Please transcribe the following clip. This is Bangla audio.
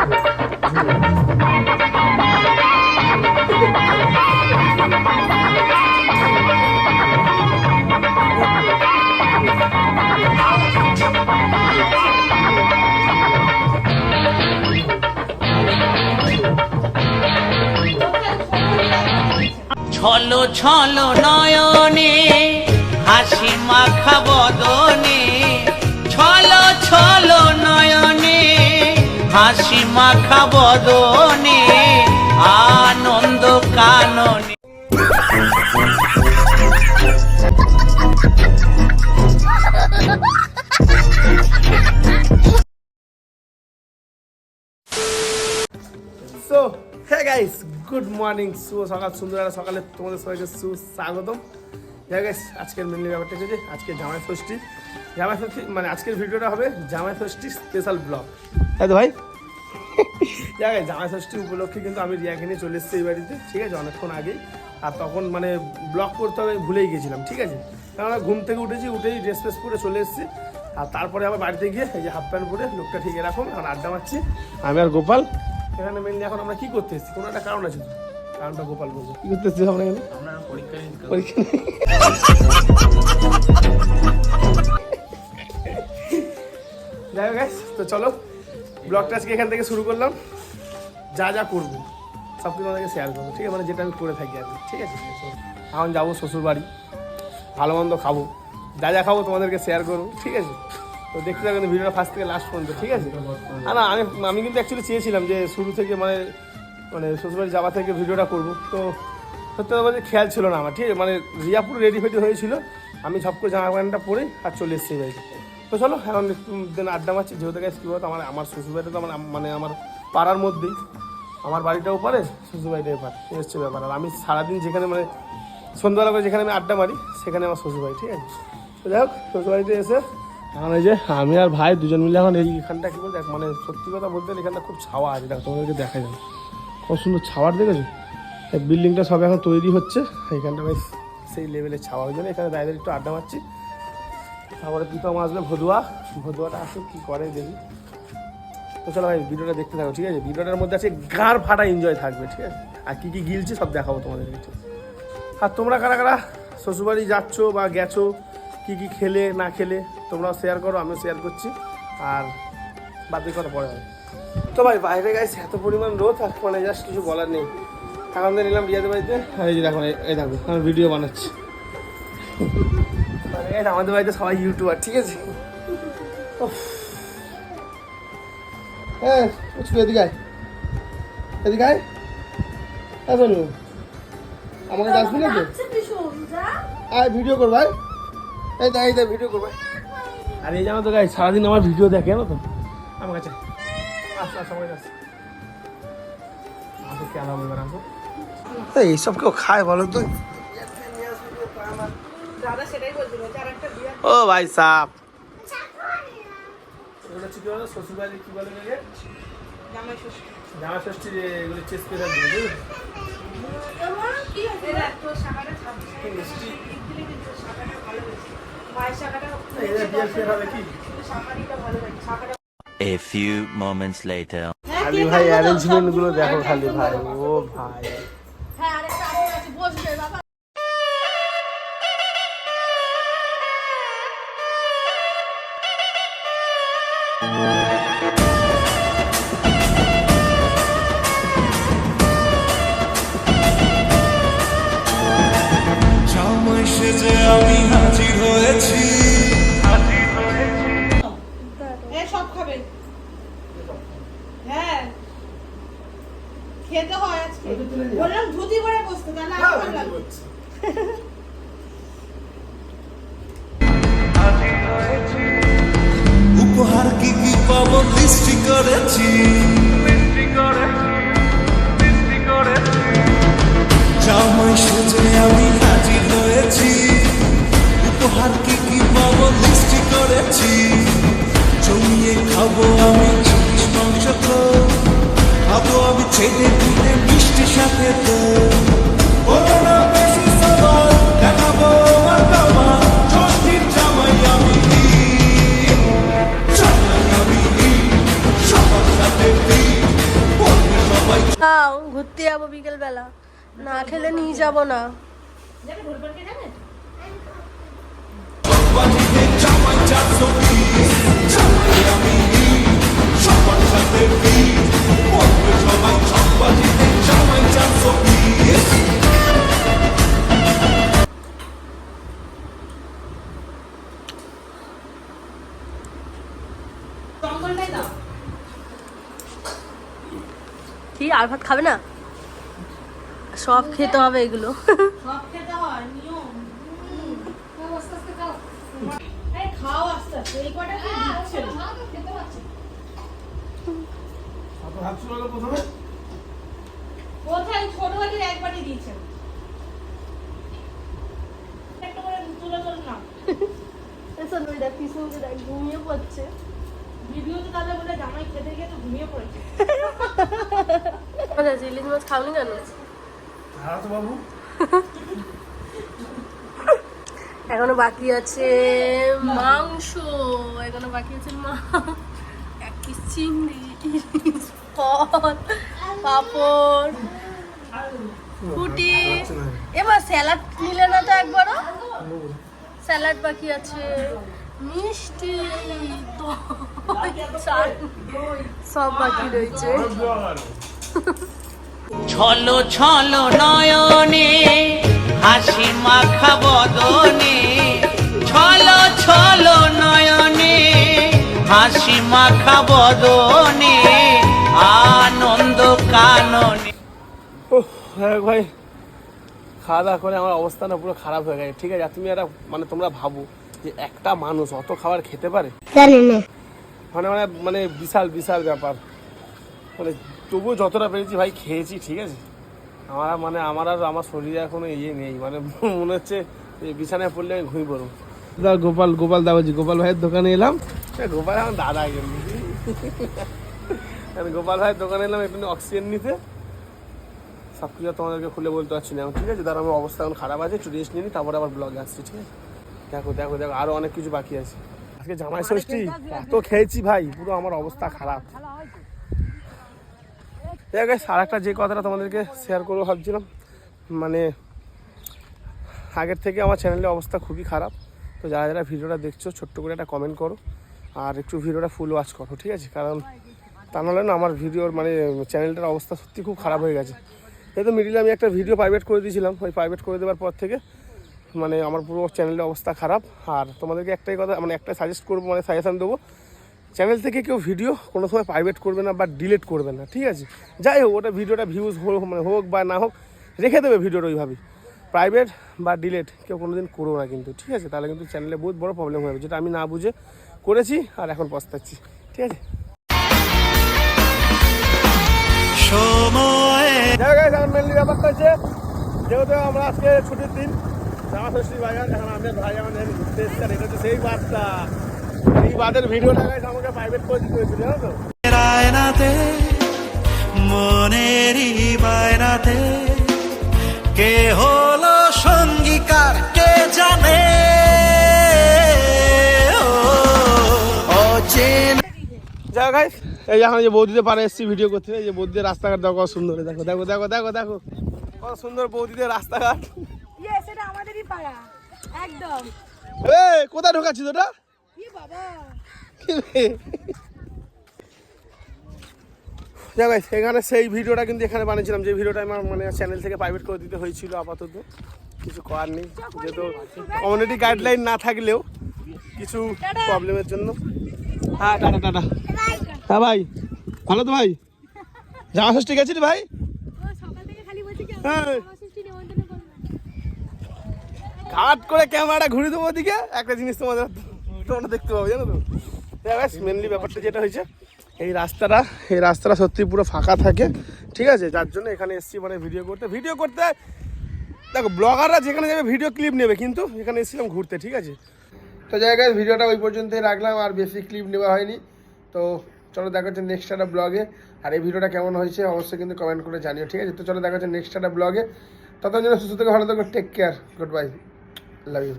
ছলো ছলো নয়নে হাসি মাখা বদনে মাখা বদনে, আনন্দ কাননে। So hey guys good morning শুভ সকাল সুন্দর সকালে তোমাদের সবাইকে সুস্বাগতম। হ্যাঁ গাইস আজকের মেনলি ব্যাপারটা হচ্ছে আজকে জামাই ষষ্ঠী। জামাই ষষ্ঠী মানে আজকের ভিডিওটা হবে জামাই ষষ্ঠী স্পেশাল ব্লগ তো ভাই? Guys, জামাই ষষ্ঠী উপলক্ষে কিন্তু আমি রিয়াকে নিয়ে চলে এসেছি এই বাড়িতে ঠিক আছে অনেকক্ষণ আগেই। আর তখন মানে ব্লগ করতে হবে ভুলেই গেছিলাম ঠিক আছে? কেননা ঘুম থেকে উঠেছি উঠেই ড্রেস ফ্রেস পরে চলে এসেছি। আর তারপরে আবার বাড়িতে গিয়ে এই যে হাফ প্যান্ট পরে লোকটা ঠিক এরকম এখন আড্ডা মারছি। আমি আর গোপাল? এখানে মেনলি এখন আমরা কি করতে এসেছি? কোনো একটা কারণ আছে কারণটা গোপাল বলছে কি করতে এসেছি আমরা এখানে? পরীক্ষা নেই। যাই হোক তো চলো। ব্লগটা আজকে এখান থেকে শুরু করলাম। যা যা করব, সব কিছু আমাদেরকে শেয়ার করব, ঠিক আছে? মানে যেটা আমি করে থাকি আর ঠিক আছে? এখন যাব শ্বশুর বাড়ি ভালো মন্দ খাব। যা যা খাব তোমাদেরকে শেয়ার করব, ঠিক আছে? তো দেখতে থাকবেন ভিডিওটা ফার্স্ট থেকে লাস্ট পর্যন্ত, ঠিক আছে? আর না, আমি আমি কিন্তু অ্যাকচুয়ালি চেয়েছিলাম যে শুরু থেকে মানে মানে শ্বশুরবাড়ি যাওয়া থেকে ভিডিওটা করব। তো সত্যি কথা বলতে খেয়াল ছিল না আমার, ঠিক আছে? মানে রিয়া পুরো রেডি ফেডি হয়েছিল, আমি ঝপ করে জামা প্যান্টটা পরে আর চলে এসেছি বাড়িতে। তো চলো, এখন একটু দিন আড্ডা মারছি, যেহেতু গেছে কী বলতো আমার আমার শ্বশুরবাড়িটা তো আমার মানে আমার পাড়ার মধ্যেই। আমার বাড়িটাও পারে, শ্বশুরবাড়িটাও পারে, এই হচ্ছে ব্যাপার। আর আমি সারাদিন যেখানে মানে সন্ধ্যাবেলা করে যেখানে আমি আড্ডা মারি, সেখানে আমার শ্বশুরবাড়ি, ঠিক আছে? তো যাই হোক, শ্বশুরবাড়িতে এসে এখন এই যে আমি আর ভাই দুজন মিলে এখন এইখানটা কী বলতে মানে সত্যি কথা বলতে এখানটা খুব ছাওয়া আছে। দেখো, তোমাদেরকে দেখা যায় কত সুন্দর ছাওয়ার দেখেছ? বিল্ডিংটা সব এখন তৈরি হচ্ছে। এইখানটা বেশ সেই লেভেলের ছাওয়া। ওই জন্য এখানে দাঁড়িয়ে একটু আড্ডা মারছি। তারপরে প্রীতম আসবে, ভদুয়া। ভদুয়াটা আসুক কী করে দেখি। তো চলো ভাই, ভিডিওটা দেখতে থাকো, ঠিক আছে? ভিডিওটার মধ্যে আছে গার ফাটা এনজয় থাকবে, ঠিক আছে? আর কী কী গিলছে সব দেখাবো তোমাদের কিছু। আর তোমরা কারা কারা শ্বশুরবাড়ি যাচ্ছ বা গেছো, কী কী খেলে, না খেলে, তোমরাও শেয়ার করো, আমিও শেয়ার করছি। আর বাকি কথা পরে হবে। তো ভাই, বাইরে গাইছে এত পরিমাণ রোদ, আর মানে জাস্ট কিছু বলার নেই। এখন নিলাম রিয়াদের বাড়িতে। এই যে দেখো, এই- দেখো, আমি ভিডিও বানাচ্ছি। আমাদের বাড়িতে সবাই ইউটিউবার ঠিক আছে। হ্যাঁ বুঝছ এদিকে আয়। এদিকে আয়। হ্যাঁ শোনো আমাকে না তো আয় ভিডিও কর ভাই এই এই ভিডিও কর ভাই আর এই জানো তো গাই সারাদিন আমার ভিডিও দেখে জানো তো? আমার কাছে। আস আস আমার কাছে আসো কেন এবার আসো এইসব কেউ খায় বলো তো? ও ভাই সাপ। এগুলো কি বলো শ্বশুরবাড়ি কি বলে এটাকে? জামা ষষ্ঠী। যে এগুলো চেস পেশার দিয়ে বুঝলি? কি মিষ্টি এদের বিয়ে ফিয়ে হবে কি? A few moments later. খালি ভাই অ্যারেঞ্জমেন্টগুলো দেখো খালি ভাই। ও ভাই। সেজে আমি হাজির হয়েছি। এ সব খাবে। হ্যাঁ। খেতে হয় আজকে। বললাম ধুতি পরে বসতে তাহলে আরও ভালো লাগবে। দৃষ্টি করেছি। জামাই সেজে আমি হাজির হয়েছি। যাব বিকেল বেলা না খেলে নিয়ে যাব না। কি আর ভাত খাবে না? সব খেতে হবে এগুলো। সব খেতে হয় নিয়ম। হুম। এই খাও আস্তে আস্তে এই কটা কি দিচ্ছে। না? প্রথমে? কোথায়? ছোট বাটির এক বাটি দিয়েছেন একটা করে তুলে তুলে না। এসব ওই দেখ পিছনে দেখ ঘুমিয়ে পড়ছে। ভিডিওতে তাহলে বলে জামাই খেতে গিয়ে তো ঘুমিয়ে পড়েছে। আচ্ছা ইলিশ মাছ খাওনি কেন? হ্যাঁ এখনও বাকি আছে মাংস এখনও বাকি আছে মা এক পিস চিংড়ি পাপড় ফুটি এবার স্যালাড নিলে না তো একবারও? স্যালাড বাকি আছে। মিষ্টি সব বাকি রয়েছে। ছলো ছলো নয়নে হাসি মাখা বদনে। ছলো ছলো নয়নে হাসি মাখা বদনে আনন্দ কাননে। ওহ, হ্যাঁ ভাই খাওয়া দাওয়া করে আমার অবস্থা না পুরো খারাপ হয়ে গেছে। ঠিক আছে তুমি একটা মানে তোমরা ভাবো যে একটা মানুষ অত খাবার খেতে পারে? মানে মানে মানে বিশাল বিশাল ব্যাপার। মানে তবুও যতটা পেরেছি ভাই খেয়েছি ঠিক আছে? আমার মানে আমার আর আমার শরীরে এখনও ইয়ে নেই মানে মনে হচ্ছে এই বিছানায় পড়লে আমি ঘুমিয়ে পড়ব। দা গোপাল গোপাল দাবাজি গোপাল ভাইয়ের দোকানে এলাম। গোপাল আমার দাদা আমি গোপাল ভাইয়ের দোকানে এলাম একটু অক্সিজেন নিতে। সব কিছু তোমাদেরকে খুলে বলতে পারছি না। এখন, ঠিক আছে তার আমার অবস্থা এখন খারাপ আছে একটু রেস্ট নিয়ে তারপরে আবার ব্লগে আসছি ঠিক আছে? দেখো দেখো দেখো আরও অনেক কিছু বাকি আছে। আজকে জামাই ষষ্ঠী এত খেয়েছি ভাই পুরো আমার অবস্থা খারাপ। আর একটা যে কথাটা তোমাদেরকে শেয়ার করব ভাবছিলাম মানে আগের থেকে আমার চ্যানেলের অবস্থা খুবই খারাপ। তো যারা যারা ভিডিওটা দেখছ, ছোট্ট করে একটা কমেন্ট করো, আর একটু ভিডিওটা ফুল ওয়াচ করো, ঠিক আছে? কারণ তা নাহলে না আমার ভিডিওর মানে চ্যানেলটার অবস্থা সত্যি খুব খারাপ হয়ে গেছে। তো মিডিলে আমি একটা ভিডিও প্রাইভেট করে দিয়েছিলাম, ওই প্রাইভেট করে দেওয়ার পর থেকে মানে আমার পুরো চ্যানেলের অবস্থা খারাপ। আর তোমাদেরকে একটাই কথা মানে একটা সাজেস্ট করব মানে সাজেশান দেবো চ্যানেল থেকে কেউ ভিডিও কোনো সময় প্রাইভেট করবে না বা ডিলেট করবে না ঠিক আছে? যাই হোক ওটা ভিডিওটা ভিউজ হোক মানে হোক বা না হোক রেখে দেবে ভিডিওটা ওইভাবেই। প্রাইভেট বা ডিলেট কেউ কোনো দিন করো না কিন্তু ঠিক আছে? তাহলে কিন্তু চ্যানেলে বহুত বড় প্রবলেম হবে যেটা আমি না বুঝে করেছি আর এখন পস্তাচ্ছি ঠিক আছে? মেনলি ব্যাপারটা হচ্ছে যেহেতু আমরা আজকে ছুটির দিন জামা ষষ্ঠী বাজার এখন আমি আর ভাই আমাদের ঘুরতে এসেছি আর এটা হচ্ছে সেই বাদটা এই বাদের ভিডিওটা গাইজ আমাকে প্রাইভেট করে দিতে হয়েছিল জানো তো? আয়নাতে মনেরই বায়নাতে কে হলো সঙ্গীকার কে জানে? যাই গাইজ এই যে এখন যে বৌদিদের পাড়ে এসেছি ভিডিও করতে এই যে বৌদিদের রাস্তাঘাট দেখো কত সুন্দর দেখো দেখো দেখো দেখো দেখো। কত সুন্দর বৌদিদের রাস্তাঘাট। আমাদেরই পাড়া একদম। এ কোথায় ঢোকাচ্ছিস ওটা? যাই গাইজ এখানে সেই ভিডিওটা কিন্তু এখানে বানিয়েছিলাম যে ভিডিওটা আমার মানে চ্যানেল থেকে প্রাইভেট করে দিতে হয়েছিল আপাতত। কিছু করার নেই যেহেতু কমিউনিটি গাইডলাইন না থাকলেও কিছু প্রবলেমের জন্য। হ্যাঁ টাটা টাটা। হ্যাঁ ভাই ভালো তো ভাই? জামা ষষ্ঠী গেছিস ভাই? হ্যাঁ। কাট করে ক্যামেরাটা ঘুরে দেবো ওদিকে? একটা জিনিস তোমাদের তোমরা দেখতে পাবে, জানো তো? মেনলি ব্যাপারটা যেটা হয়েছে, এই রাস্তাটা এই রাস্তাটা সত্যি পুরো ফাঁকা থাকে, ঠিক আছে? যার জন্য এখানে এসছি মানে ভিডিও করতে। ভিডিও করতে, দেখো ব্লগাররা যেখানে যাবে ভিডিও ক্লিপ নেবে, কিন্তু এখানে এসেছিলাম ঘুরতে, ঠিক আছে? তো জায়গায় ভিডিওটা ওই পর্যন্তই রাখলাম, আর বেশি ক্লিপ নেওয়া হয়নি। তো চলো, দেখা হচ্ছে নেক্সট একটা ব্লগে আর এই ভিডিওটা কেমন হয়েছে, অবশ্যই কিন্তু কমেন্ট করে জানিও, ঠিক আছে? তো চলো, দেখা হচ্ছে নেক্সট একটা ব্লগে ততক্ষণ জন্য সুস্থ থেকে, ভালো থাকো take care good bye love you